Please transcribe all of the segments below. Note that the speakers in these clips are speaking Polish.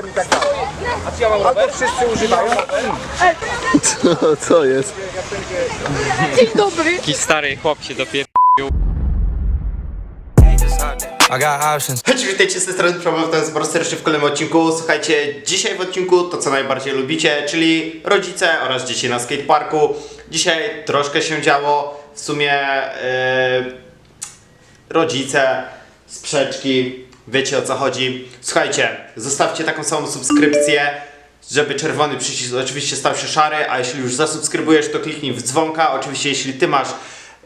rowerem i tak dalej. Albo wszyscy używają. Co, co jest? Dzień dobry. Jakiś stary chłop się dopiero I got options. Cześć, witajcie z tej strony to jest raz pierwszy w kolejnym odcinku. Słuchajcie, dzisiaj w odcinku to co najbardziej lubicie, czyli rodzice oraz dzieci na skateparku. Dzisiaj troszkę się działo, w sumie yy, rodzice, sprzeczki, wiecie o co chodzi. Słuchajcie, zostawcie taką samą subskrypcję, żeby czerwony przycisk oczywiście stał się szary, a jeśli już zasubskrybujesz, to kliknij w dzwonka. Oczywiście jeśli ty masz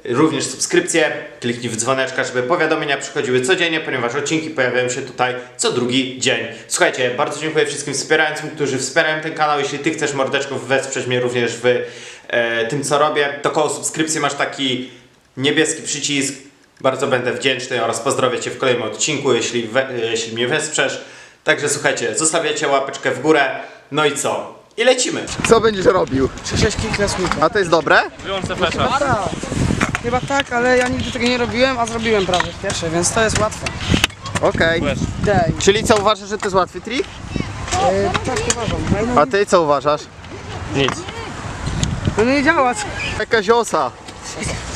również subskrypcję, kliknij w dzwoneczka, żeby powiadomienia przychodziły codziennie, ponieważ odcinki pojawiają się tutaj co drugi dzień. Słuchajcie, bardzo dziękuję wszystkim wspierającym, którzy wspierają ten kanał. Jeśli ty chcesz mordeczków wesprzeć mnie również w e, tym co robię, to koło subskrypcji masz taki niebieski przycisk. Bardzo będę wdzięczny oraz pozdrowię Cię w kolejnym odcinku, jeśli, we, jeśli mnie wesprzesz. Także słuchajcie, zostawiacie łapeczkę w górę. No i co? I lecimy. Co będziesz robił? 6 kick na sweepa. A to jest dobre? wyłączę flesza. Chyba tak, ale ja nigdy tego nie robiłem, a zrobiłem prawie w pierwsze, więc to jest łatwe. Okej. Daj. Czyli co uważasz, że to jest łatwy trik? E, tak uważam. No, A ty co uważasz? Nic. no nie działa. Jakaś osa.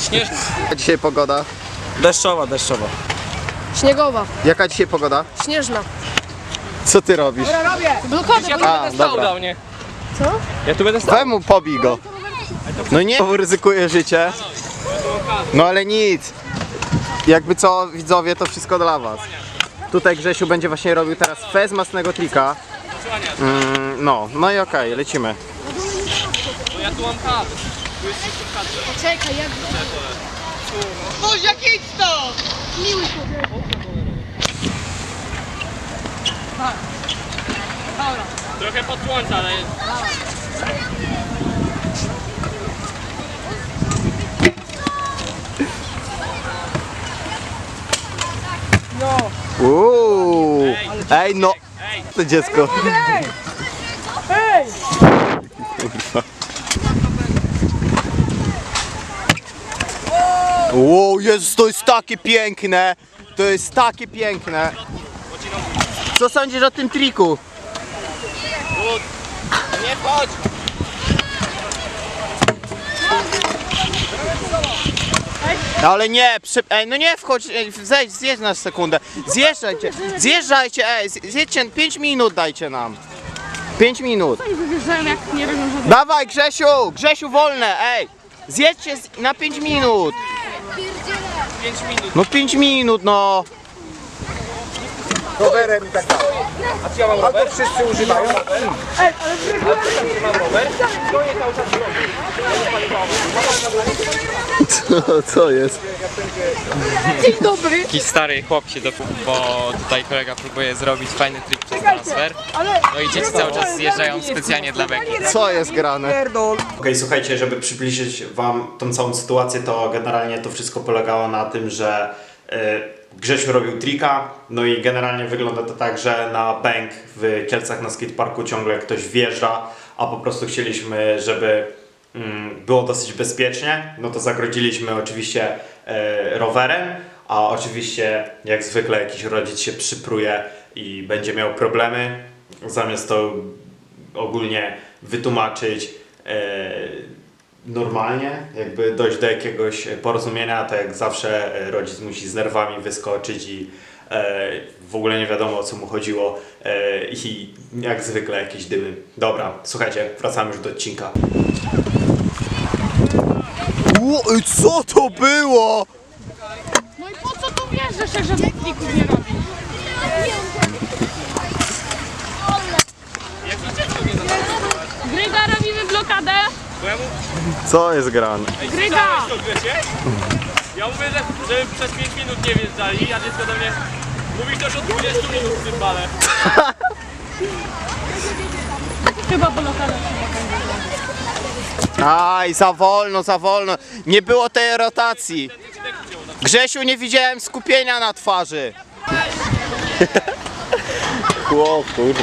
Śnieżny. Jaka dzisiaj pogoda? Deszczowa, deszczowa. Śniegowa, Jaka dzisiaj pogoda? śnieżna. Co ty robisz? Blokadę, Ja bo tu A, będę stał dobra. mnie. Co? Ja tu będę stał. Weź mu pobij go. No nie, bo ryzykuje życie. No ale nic. Jakby co, widzowie, to wszystko dla was. Tutaj Grzesiu będzie właśnie robił teraz fez masnego trika. Mm, no, no i okej, lecimy. Ja tu mam tab. Czekaj, jak... Boże, jak idź to! Miły człowiek. Trochę pod słońce, ale jest. Uuu. Ej no, Ej, to dziecko. Hej! Wow, Jezus, to jest takie piękne. To jest takie piękne. Co sądzisz o tym triku? nie wchodź. No ale nie, przy... ej, no nie wchodź, ej, zejdź, zjedź na sekundę. Zjeżdżajcie, zjeżdżajcie, ej, zjedźcie, 5 minut dajcie nam. 5 minut. Dawaj Grzesiu, Grzesiu wolne, ej. Zjedźcie z... na 5 minut. 5 minut. No 5 minut, no. Rowerem i tak dalej. A czy ja mam Albo wszyscy używają. Co, co jest? Dzień dobry. Jakiś stary chłop się dopiero, bo tutaj kolega próbuje zrobić fajny trik transfer. No i dzieci cały czas zjeżdżają specjalnie dla beki. Co jest grane? Okej, słuchajcie, żeby przybliżyć wam tą całą sytuację, to generalnie to wszystko polegało na tym, że e, Grzesiu robił trika, no i generalnie wygląda to tak, że na bank w Kielcach na skateparku ciągle ktoś wjeżdża, a po prostu chcieliśmy, żeby mm, było dosyć bezpiecznie, no to zagrodziliśmy oczywiście e, rowerem, a oczywiście jak zwykle jakiś rodzic się przypruje i będzie miał problemy, zamiast to ogólnie wytłumaczyć e, normalnie, jakby dojść do jakiegoś porozumienia, to jak zawsze e, rodzic musi z nerwami wyskoczyć i e, w ogóle nie wiadomo o co mu chodziło e, i jak zwykle jakieś dymy. Dobra, słuchajcie, wracamy już do odcinka. Ło, co to było? No i po co tu wjeżdżasz, jak żadnych trików nie robisz? Gryga, robimy blokadę. Co jest grane? Gryga. Ja mówię, że, żeby przez 5 minut nie wjeżdżali, a dziecko do mnie mówi coś od 20 minut w tym bale. Chyba blokada. Aj, za wolno, za wolno. Nie było tej rotacji. Grzesiu, nie widziałem skupienia na twarzy. Chłop, kurde.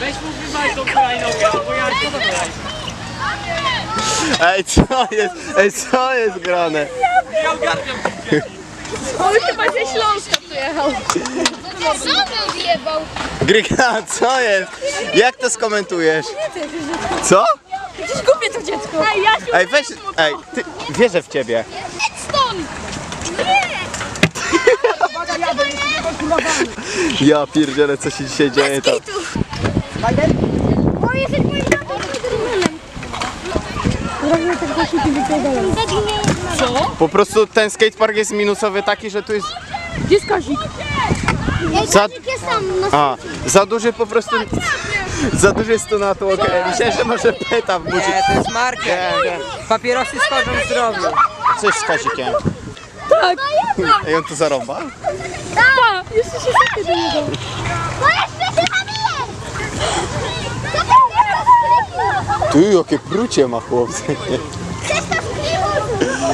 Weź mu wywaj tą hulajnogę, albo ja co to wylaj. Ej, co jest? Ej, co jest grane? Ja ogarniam. On chyba ze Śląska jechał. Co wyjebał? Gryka, co jest? Jak to skomentujesz? Co? Gdzieś gubię to dziecko. Ej, Jasiu, Ej, weź, ej, ty, wierzę w ciebie. stąd! Ja pierdzielę, co się dzisiaj dzieje tam. O, jesteś moim tatą. Co? Po prostu ten skatepark jest minusowy taki, że tu jest Gdzie jest Kazik? za, jest tam, a, za duży po prostu, za duży jest tu na tłokę. Myślałem, że może peta wbudzić. Nie, to jest nie. Papierosy skorzą zdrowiu. Coś z Kazikiem. Tak. Ej, on tu zarąba? Tak, jeszcze się zapytam do niego. Bo jeszcze się zabiję! Tu jakie prucie ma chłopcy.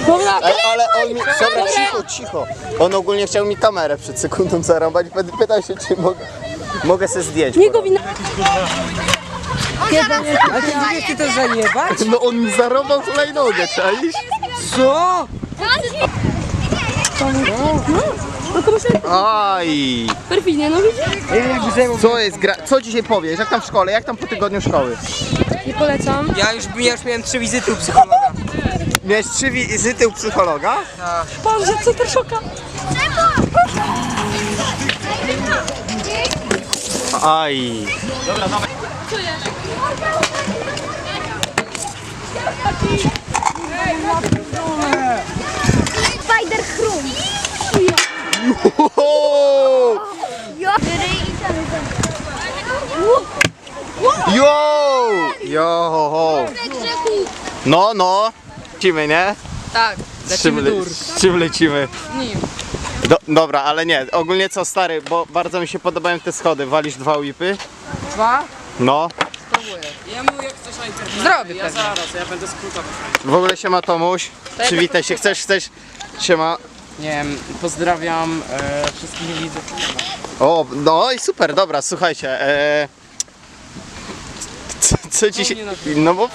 Dobra, Ej, ale on mi, dobra, cicho, cicho. On ogólnie chciał mi kamerę przed sekundą zarąbać i pytał się, czy mogę, mogę se zdjęć. jego wina. Ale ty nie wiesz, ty to zajebać? No on mi zarąbał hulajnogę, czaisz? Co? No to myślę, Aj! perfidnie, no widzisz? Co jest gra... Co dzisiaj powiesz? Jak tam w szkole? Jak tam po tygodniu szkoły? Nie polecam. Ja już, ja już miałem trzy wizyty u psychologa. Miałeś trzy wizyty u psychologa? Pan, że co też szoka. Aj! Spider No, no. Lecimy, nie? Tak, Z czym, le- z czym lecimy? Nim. Do, dobra, ale nie. Ogólnie co, stary, bo bardzo mi się podobają te schody. Walisz dwa whipy? Dwa? No. Ja mu jak coś najpierw. Zrobię Ja pewnie. zaraz, ja będę skrótował. W ogóle się ma Tomuś. Przywitaj się. Chcesz, chcesz? Siema. Nie wiem, pozdrawiam e, wszystkich widzów. O, no i super, dobra, słuchajcie. E... Co, co dzisiaj. No bo.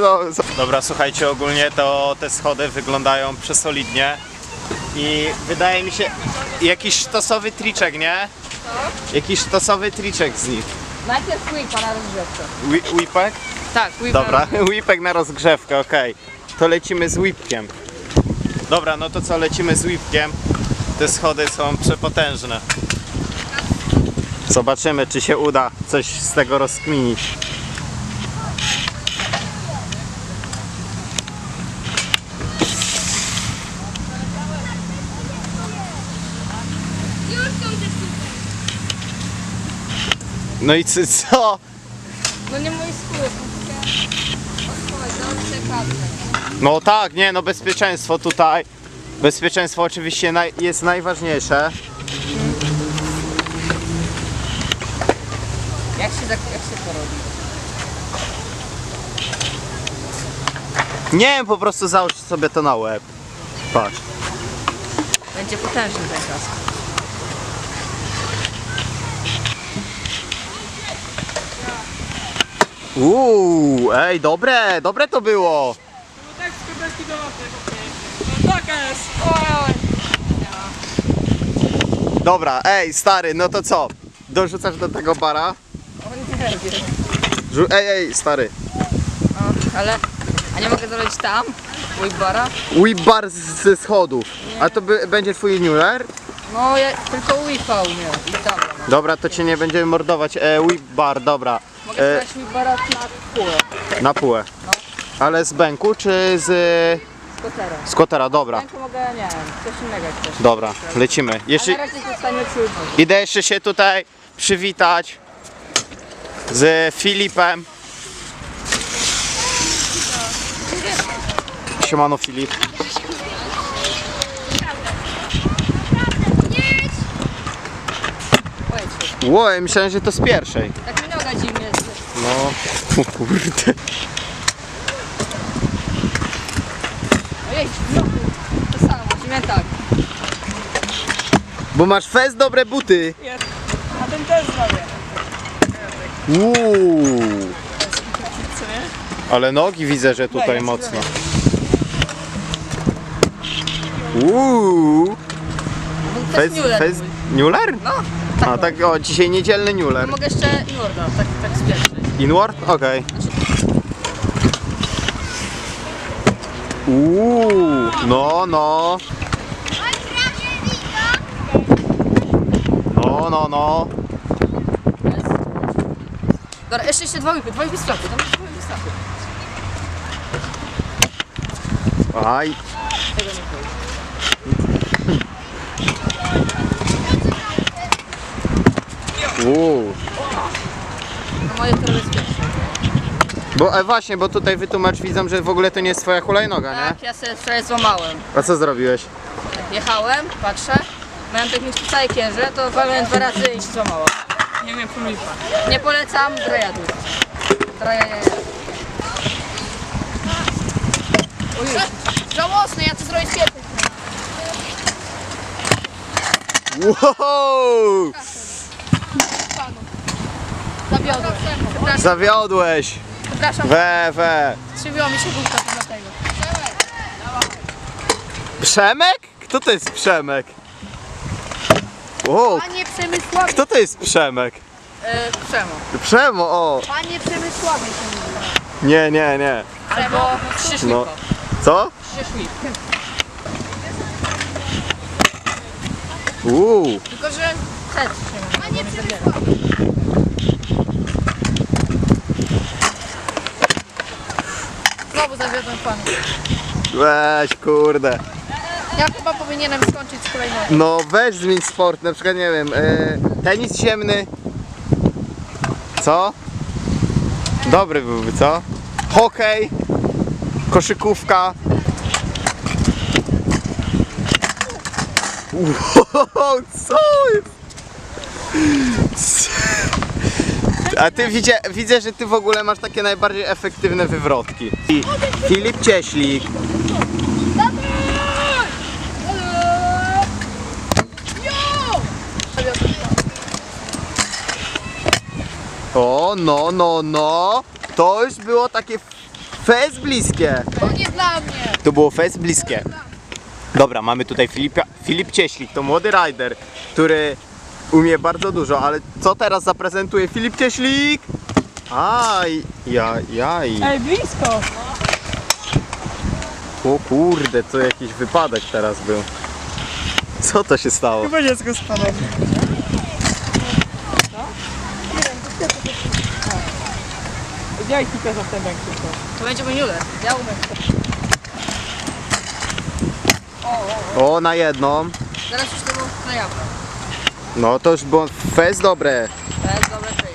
No, dobra, słuchajcie, ogólnie to te schody wyglądają przesolidnie. I wydaje mi się. Jakiś sztosowy triczek, nie? Jakiś sztosowy triczek z nich. Najpierw whipa na rozgrzewce. Wi- Whipek? Tak, whipa. Dobra, whipek na rozgrzewkę, okej. To lecimy z whipkiem. Dobra, no to co, lecimy z whipkiem. Te schody są przepotężne. Zobaczymy, czy się uda coś z tego rozkminić. No i co? co? No nie mój skór. No tak, nie, no bezpieczeństwo tutaj. Bezpieczeństwo oczywiście naj, jest najważniejsze. Jak się, zak- jak się to robi? Nie wiem, po prostu załóż sobie to na łeb. Patrz. Będzie potężny ten kask. Uuu, ej, dobre, dobre to było. Tak, do Tak jest! Dobra, ej, stary, no to co? Dorzucasz do tego bara? Rzu- ej, ej, stary. Ale, a nie mogę zrobić tam? Whipbara? Whip bar z- ze schodów. A to by, będzie twój numer? No, ja tylko whipa umiem. Dobra, to cię nie będziemy mordować. E, whip bar, dobra. Mogę E, zrobić whipbara na półę. na półę. Ale z bęku czy z... Skotera. z kotera? Dobra, Ręką mogę, nie wiem, coś innego chcesz. dobra, lecimy. A Jeszcze... na razie przy whipie. Idę jeszcze się tutaj przywitać z Filipem. Siemano Filip. Ło, myślałem, że to z pierwszej. Tak mi noga dziwnie jest. No, o kurde. Ojej, no, to samo, musimy tak. Bo masz fest dobre buty. A ten też zrobię. Uuu. Ale nogi widzę, że tutaj mocno. Uuu. Face, Mueller face, Mueller? No, A tak, o, dzisiaj niedzielny Mueller. mogę jeszcze Norda, tak, tak z pierwszej. Inward? Okej. Uuu, no, no. No, no, no. Dobra, jeszcze jeszcze dwa whipy, dwa tam z flaku. Aj. Uuu. No moje to jest pierwsze. Bo e, właśnie, bo tutaj wytłumacz widzom, że w ogóle to nie jest twoja hulajnoga, nie? Tak, ja sobie wczoraj złamałem. A co zrobiłeś? Jechałem, patrzę, miałem technicznie całe kierze, to walnąłem dwa razy i się złamało. Nie wiem, pomyliła. Nie polecam, drajadu. Ojej. Żałosne, ja to zrobię pierwszej. Wow! Zawiodłem. Przepraszam, Zawiodłeś! przepraszam, We, we. skrzywiło mi się główka, to dlatego. Przemek? Kto to jest Przemek? O, Panie Przemysławie, kto to jest Przemek? E, Przemo. Przemo, o! panie Przemysławie się mówi. Nie, nie, nie. Albo Krzyszwiko. No. Co? Krzyszwik. Uuu. Tylko, że. Panie Przemysławie. Znowu zawiodłem panu. Weź, kurde. Ja chyba powinienem skończyć z kolejną. No weź zmień sport, na przykład nie wiem, e, tenis ziemny. Co? Dobry byłby, co? Hokej, koszykówka. Wow, co jest? A ty widzę, widzę, że ty w ogóle masz takie najbardziej efektywne wywrotki. I Filip Cieślik. O, no, no, no. To już było takie fest bliskie. To nie dla mnie. To było fest bliskie. Dobra, mamy tutaj Filipa, Filip Cieślik, to młody rider, który umie bardzo dużo, ale co teraz zaprezentuje Filip Cieślik? Aj, jaj, jaj. Ej, blisko. O kurde, to jakiś wypadek teraz był. Co to się stało? Chyba dziecko spadło. Widziałeś pika za ten bank To będzie mój Muller. Ja umiem. O, na jedną. Zaraz już to było na jawno. No to już było fest dobre. Jest dobre fake.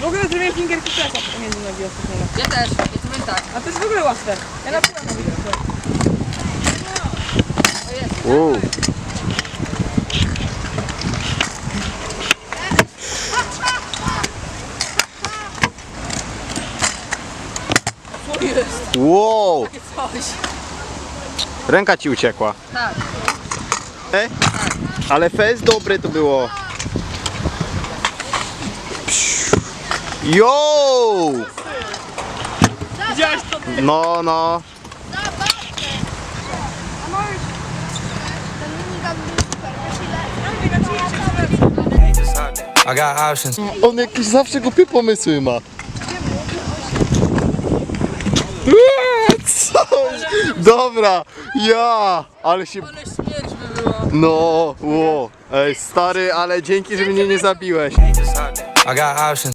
W ogóle zrobiłem finger kicklessa pomiędzy nogi ostatniego. Ja też. Ja to powiem tak. A to jest w ogóle łatwe. Ja na pewno mówię to. O jest. Wow, Coś. ręka ci uciekła. Tak. E? Ale fest dobre to było. Yo! Widziałeś to? No, no. On jakieś zawsze głupie pomysły ma. Eee, Coś. Dobra, ja, ale się... Ale śmierć by była. No, ło. Ej, stary, ale dzięki, że mnie nie zabiłeś. I got options.